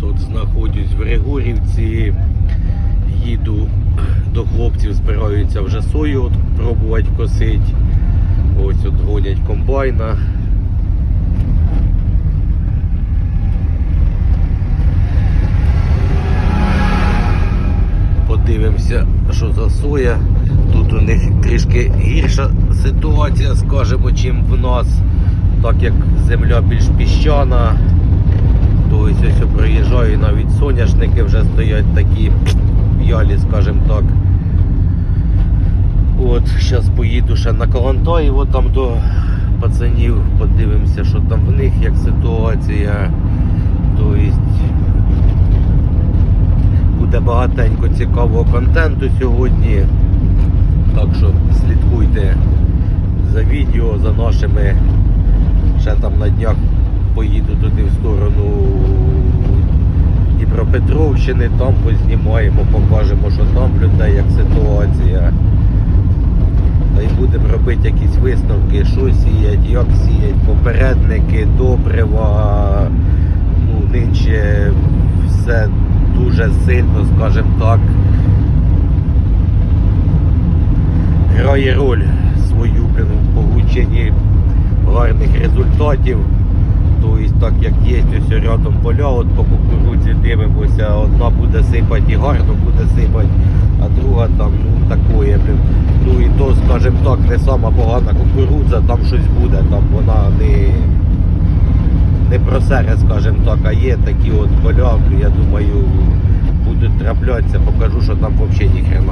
Зараз от знаходжусь в Григорівці, їду до хлопців, збираються вже сою от, пробувати косити. Ось от гонять комбайна. Подивимося, що за соя. Тут у них трішки гірша ситуація, скажімо, чим в нас, так як земля більш піщана. Ось ось проїжджаю, навіть соняшники вже стоять такі ялі, скажімо так. От, зараз поїду ще на Калантаєво там до пацанів, подивимося, що там в них, як ситуація. Тобто буде багатенько цікавого контенту сьогодні. Так що слідкуйте за відео, за нашими. Ще там на днях поїду Дніпропетровщини, там познімаємо, покажемо, що там людей, як ситуація. Та й будемо робити якісь висновки, що сіять, як сіять, попередники, добрива. Ну, нинче все дуже сильно, скажімо так, грає роль свою блін, в полученні гарних результатів. Так як є ось рядом поля, от по кукурудзі дивимося, одна буде сипати і гарно буде сипати, а друга там ну блін. Ну і то, скажімо так, не сама погана кукурудза, там щось буде, там вона не, не просере, скажімо так, а є такі от поля, я думаю, будуть траплятися, покажу, що там взагалі ніхрена